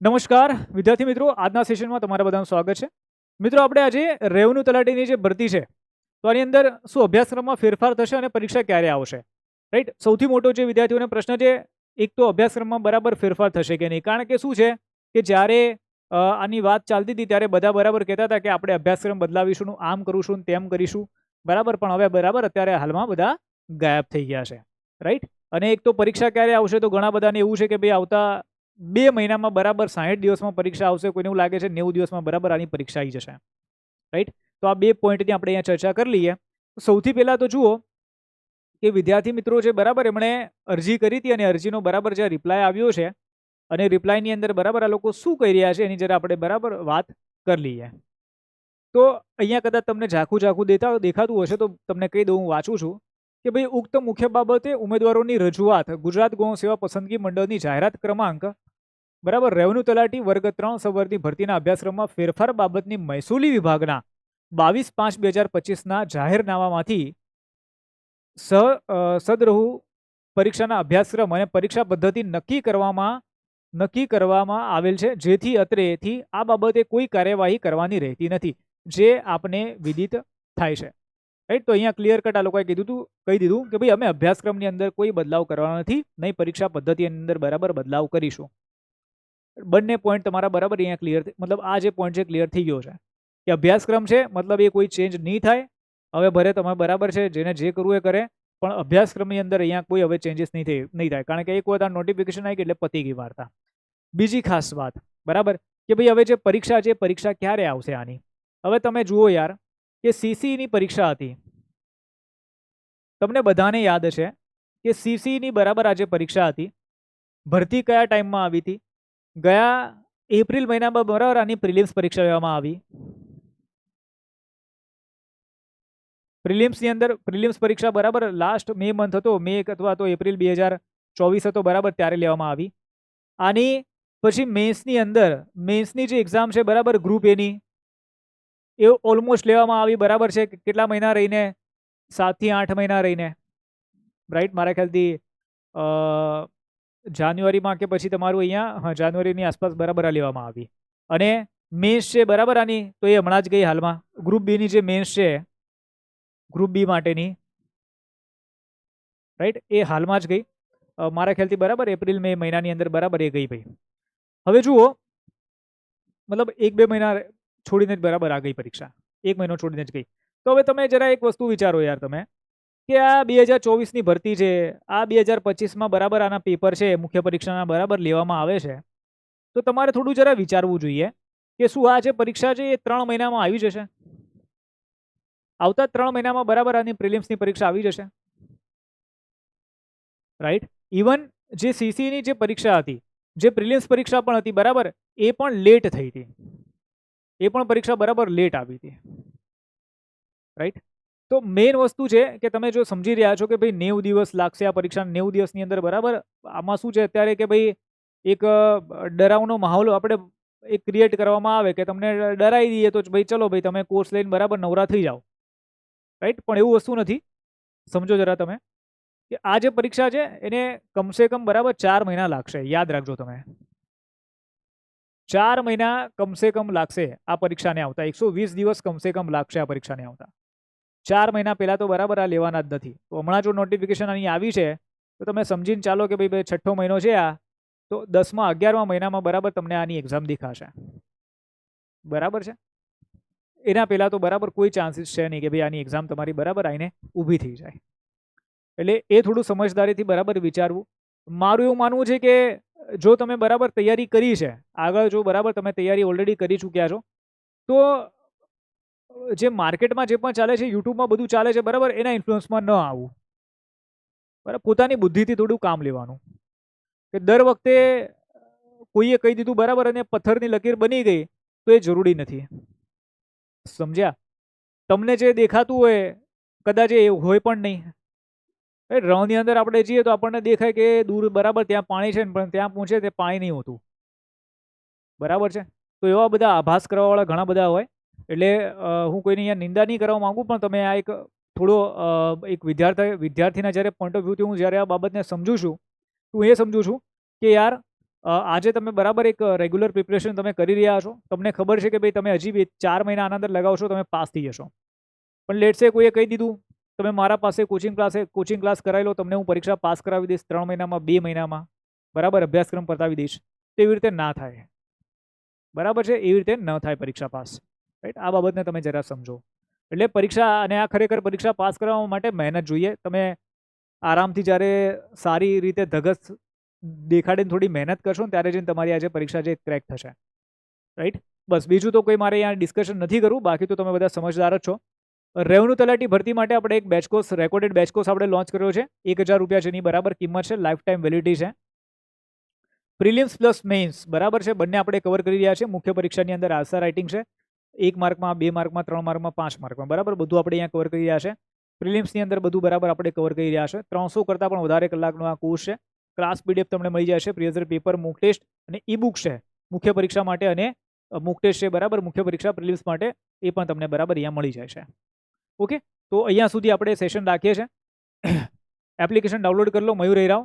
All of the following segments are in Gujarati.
નમસ્કાર, વિદ્યાર્થી મિત્રો, આજના સેશનમાં તમારા બધાનું સ્વાગત છે. મિત્રો, આપણે આજે રેવન્યુ તલાટીની જે ભરતી છે, તો આની અંદર શું અભ્યાસક્રમમાં ફેરફાર થશે અને પરીક્ષા ક્યારે આવશે? રાઈટ સૌથી મોટો જે વિદ્યાર્થીઓને પ્રશ્ન છે, એક તો અભ્યાસક્રમમાં બરાબર ફેરફાર થશે કે નહીં? કારણ કે શું છે કે જ્યારે આની વાત ચાલતી હતી, ત્યારે બધા બરાબર કહેતા હતા કે આપણે અભ્યાસક્રમ બદલાવીશું આમ કરીશું તેમ કરીશું. બરાબર? પણ હવે બરાબર, અત્યારે હાલમાં બધા ગાયબ થઈ ગયા છે. રાઈટ અને એક તો પરીક્ષા ક્યારે આવશે? તો ઘણા બધાને એવું છે કે ભાઈ આવતા બે મહિનામાં બરાબર સાહીઠ દિવસમાં પરીક્ષા આવશે, કોઈને એવું લાગે છે નેવું દિવસમાં બરાબર આની પરીક્ષા આવી જશે. રાઈટ તો આ બે પોઈન્ટની આપણે અહીંયા ચર્ચા કરી લઈએ. સૌથી પહેલાં તો જુઓ કે વિદ્યાર્થી મિત્રો છે બરાબર એમણે અરજી કરી હતી અને અરજીનો બરાબર જે રિપ્લાય આવ્યો છે અને રિપ્લાયની અંદર બરાબર આ લોકો શું કહી રહ્યા છે એની જરા આપણે બરાબર વાત કરી લઈએ. તો અહીંયા કદાચ તમને ઝાખું ઝાખું દેતા દેખાતું હશે તો તમને કહી દઉં હું વાંચું છું કે ભાઈ, ઉક્ત મુખ્ય બાબતે ઉમેદવારોની રજૂઆત ગુજરાત ગૌ સેવા પસંદગી મંડળની જાહેરાત ક્રમાંક બરાબર? રેવન્યુ તલાટી વર્ગ ત્રણ સવર્ગની ભરતીના અભ્યાસક્રમમાં ફેરફાર બાબતની મહેસૂલી વિભાગના બાવીસ પાંચ બે હજાર પચીસના જાહેરનામામાંથી સ સદરહુ પરીક્ષાના અભ્યાસક્રમ અને પરીક્ષા પદ્ધતિ નક્કી કરવામાં નક્કી કરવામાં આવેલ છે, જેથી અત્રેથી આ બાબતે કોઈ કાર્યવાહી કરવાની રહેતી નથી, જે આપને વિદિત થાય છે. રાઈટ તો અહીંયા ક્લિયર કટ આ લોકોએ કીધું હતું કહી દીધું કે ભાઈ અમે અભ્યાસક્રમની અંદર કોઈ બદલાવ કરવાનો નથી, નહીં પરીક્ષા પદ્ધતિની અંદર બરાબર બદલાવ કરીશું. બંને પોઈન્ટ તમારા બરાબર અહીંયા ક્લિયર મતલબ આ જે પોઈન્ટ છે ક્લિયર થઈ ગયો છે. કે અભ્યાસક્રમ છે, મતલબ એ કોઈ ચેન્જ નહીં થાય. હવે ભરે તમે બરાબર છે, જેને જે કરવું એ કરે, પણ અભ્યાસક્રમની અંદર અહીંયા કોઈ હવે ચેન્જીસ નહીં થઈ નહીં થાય. કારણ કે એક વખત નોટિફિકેશન આવી એટલે પતી ગઈ વાર્તા. બીજી ખાસ વાત, બરાબર? કે ભાઈ હવે જે પરીક્ષા છે પરીક્ષા ક્યારે આવશે આની? હવે તમે જુઓ યાર, કે સીસીની પરીક્ષા હતી. તમને બધાને યાદ છે કે સીસીની બરાબર આજે પરીક્ષા હતી, ભરતી કયા ટાઈમમાં આવી હતી? ગયા એપ્રિલ મહિનામાં બરાબર આની પ્રિલિમ્સ પરીક્ષા લેવામાં આવી. પ્રિલિમ્સની અંદર, પ્રિલિમ્સ પરીક્ષા બરાબર લાસ્ટ મે મંથ હતો, મે અથવા તો એપ્રિલ બે હજાર ચોવીસ હતો, બરાબર ત્યારે લેવામાં આવી. આની પછી મેન્સની અંદર મેન્સની જે એક્ઝામ છે બરાબર ગ્રુપ એની એ ઓલમોસ્ટ લેવામાં આવી, બરાબર છે કેટલા મહિના રહીને? સાતથી આઠ મહિના રહીને. રાઈટ મારા ખ્યાલથી જાન્યુઆરીમાં કે પછી તમારું અહીંયા, હા, જાન્યુઆરીની આસપાસ બરાબર આ લેવામાં આવી. અને મેન્સ છે બરાબર આની, તો એ હમણાં જ ગઈ હાલમાં. ગ્રુપ બીની જે મેન્સ છે ગ્રુપ બી માટેની રાઈટ એ હાલમાં જ ગઈ. મારા ખ્યાલથી બરાબર એપ્રિલ, મે મહિનાની અંદર બરાબર એ ગઈ ભાઈ. હવે જુઓ, મતલબ એક બે મહિના છોડીને જ બરાબર આ ગઈ પરીક્ષા. એક મહિનો છોડીને જ ગઈ. તો હવે તમે જરા એક વસ્તુ વિચારો યાર તમે. કે આ બે હજાર ચોવીસની ભરતી છે, આ બે હજાર પચીસમાં બરાબર આના પેપર છે, મુખ્ય પરીક્ષાના બરાબર લેવામાં આવે છે. તો તમારે થોડું જરા વિચારવું જોઈએ કે શું આ જે પરીક્ષા છે એ ત્રણ મહિનામાં આવી જશે? આવતા ત્રણ મહિનામાં બરાબર આની પ્રિલિમ્સની પરીક્ષા આવી જશે. રાઈટ? ઇવન જે સીસીની જે પરીક્ષા હતી, જે પ્રિલિમ્સ પરીક્ષા પણ હતી, બરાબર, એ પણ લેટ થઈ હતી. એ પણ પરીક્ષા બરાબર લેટ આવી હતી. રાઈટ? તો મેઇન વસ્તુ છે કે તમે જો સમજી રહ્યા છો કે ભાઈ નેવું દિવસ લાગશે આ પરીક્ષા નેવું દિવસની અંદર, બરાબર? આમાં શું છે? અત્યારે કે ભાઈ એક ડરાવનો માહોલ આપણે એક ક્રિએટ કરવામાં આવે કે તમને ડરાવી દઈએ તો ભાઈ ચલો ભાઈ તમે કોર્સ લઈને બરાબર નવરા થઈ જાઓ. રાઈટ પણ એવું વસ્તુ નથી. સમજો જરા તમે. કે આ જે પરીક્ષા છે એને કમસે કમ બરાબર ચાર મહિના લાગશે. યાદ રાખજો તમે. ચાર મહિના કમસે કમ લાગશે આ પરીક્ષાને આવતા. એકસો વીસ દિવસ કમસે કમ લાગશે આ પરીક્ષાને આવતા. ચાર મહિના પહેલાં તો બરાબર આ લેવાના જ નથી. તો હમણાં જો નોટિફિકેશન અહીં આવી છે, તો તમે સમજીને ચાલો કે ભાઈ ભાઈ, છઠ્ઠો મહિનો છે આ, તો દસમાં, અગિયારમા મહિનામાં બરાબર તમને આની એક્ઝામ દેખાશે. બરાબર છે? એના પહેલાં તો બરાબર કોઈ ચાન્સીસ છે નહીં કે ભાઈ, આની એક્ઝામ તમારી બરાબર આવીને ઊભી થઈ જાય. એટલે એ થોડું સમજદારીથી બરાબર વિચારવું. મારું એવું માનવું છે કે, જો તમે બરાબર તૈયારી કરી છે, આગળ જો બરાબર તમે તૈયારી ઓલરેડી કરી ચૂક્યા છો, તો જે માર્કેટમાં જે પણ ચાલે છે, યુટ્યુબમાં બધું ચાલે છે, બરાબર, એના ઇન્ફ્લુઅન્સમાં ન આવવું બરાબર, પોતાની બુદ્ધિથી થોડું કામ લેવાનું. કે દર વખતે કોઈએ કહી દીધું બરાબર અને પથ્થરની લકીર બની ગઈ, તો એ જરૂરી નથી. સમજ્યા? તમને જે દેખાતું હોય, કદાચ એ હોય પણ નહીં. એ રણની અંદર આપણે જઈએ તો આપણને દેખાય કે દૂર, બરાબર, ત્યાં પાણી છે ને, પણ ત્યાં પહોંચે તે પાણી નહીં હોતું. બરાબર છે? તો એવા બધા આભાસ કરવાવાળા ઘણા બધા હોય. એટલે હું કોઈની અહીંયા નિંદા નહીં કરવા માગું, પણ તમે આ એક થોડો એક વિદ્યાર્થી, વિદ્યાર્થીના જ્યારે પોઈન્ટ ઓફ વ્યૂથી હું જ્યારે આ બાબતને સમજું છું હું એ સમજું છું કે યાર આજે તમે બરાબર એક રેગ્યુલર પ્રિપરેશન તમે કરી રહ્યા છો. તમને ખબર છે કે ભાઈ તમે હજી બે, ચાર મહિના આના અંદર લગાવશો, તમે પાસ થઈ જશો. પણ લેટસે કોઈએ કહી દીધું, તમે મારા પાસે કોચિંગ ક્લાસે કોચિંગ ક્લાસ કરાવી લો, તમને હું પરીક્ષા પાસ કરાવી દઈશ ત્રણ મહિનામાં, બે મહિનામાં, બરાબર, અભ્યાસક્રમ પતાવી દઈશ. તેવી રીતે ના થાય. બરાબર છે? એવી રીતે ન થાય પરીક્ષા પાસ. રાઈટ આ બાબતને તમે જરા સમજો. એટલે પરીક્ષા અને આ ખરેખર પરીક્ષા પાસ કરવા માટે મહેનત જોઈએ. તમે આરામથી જ્યારે સારી રીતે ધગસ દેખાડીને થોડી મહેનત કરશો ને ત્યારે જઈને તમારી આજે પરીક્ષા જે ક્રેક થશે. રાઈટ બસ, બીજું તો કોઈ મારે અહીંયા ડિસ્કશન નથી કરવું. બાકી તો તમે બધા સમજદાર જ છો. રેવન્યુ તલાટી ભરતી માટે આપણે એક batch course recorded batch course આપણે લોન્ચ કર્યો છે. એક હજાર રૂપિયા જેની બરાબર કિંમત છે. લાઈફ ટાઈમ વેલિડિટી છે. પ્રિલિમ્સ પ્લસ મેઇન્સ બરાબર છે? બંને આપણે કવર કરી રહ્યા છે મુખ્ય પરીક્ષાની અંદર આન્સર રાઇટિંગ છે. એક માર્કમાં, બે માર્કમાં, ત્રણ માર્કમાં, પાંચ માર્કમાં. બરાબર? બધું આપણે અહીંયા કવર કરી રહ્યા છે. પ્રિલિમ્સની અંદર બધું બરાબર આપણે કવર કરી રહ્યા છે. ત્રણસો કરતાં પણ વધારે કલાકનો આ કોર્સ છે. ક્લાસ પીડીએફ તમને મળી જશે. પ્રિયઝર પેપર મુક ટેસ્ટ અને ઈ બુક છે. મુખ્ય પરીક્ષા માટે અને મુક ટેસ્ટ છે બરાબર? મુખ્ય પરીક્ષા પ્રિલિમ્સ માટે એ પણ તમને બરાબર અહીંયા મળી જાય છે ઓકે? તો અહીંયા સુધી આપણે સેશન રાખીએ છીએ એપ્લિકેશન ડાઉનલોડ કરી લો, મયુર રાવ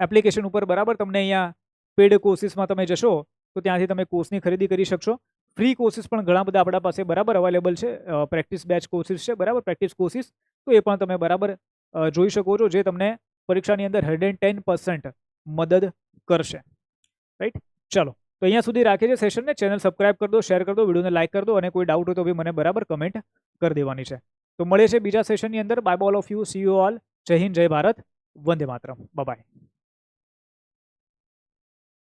એપ્લિકેશન ઉપર બરાબર તમને અહીંયા પેડ કોર્સિસમાં તમે જશો, તો ત્યાંથી તમે કોર્સની ખરીદી કરી શકશો. ફ્રી કોર્સિસ પણ ઘણા બધા આપણા પાસે બરાબર અવેલેબલ છે. પ્રેક્ટિસ બેચ કોર્સિસ છે, બરાબર? પ્રેક્ટિસ કોર્સિસ તો એ પણ તમે બરાબર જોઈ શકો છો જે તમને પરીક્ષાની અંદર હંડ્રેડ ટેન પર્સન્ટ મદદ કરશે. રાઈટ ચલો, તો અહીંયા સુધી રાખીએ છે સેશનને ચેનલ સબસ્ક્રાઇબ કરી દો શેર કરી દો, વિડીયોને લાઇક કરી દો અને કોઈ ડાઉટ હોય તો બી મને બરાબર કમેન્ટ કરી દેવાની છે. તો મળે છે બીજા સેશનની અંદર. બાય બોલ of you see you all Jai Hind, Jai Bharat. Vande Mataram. By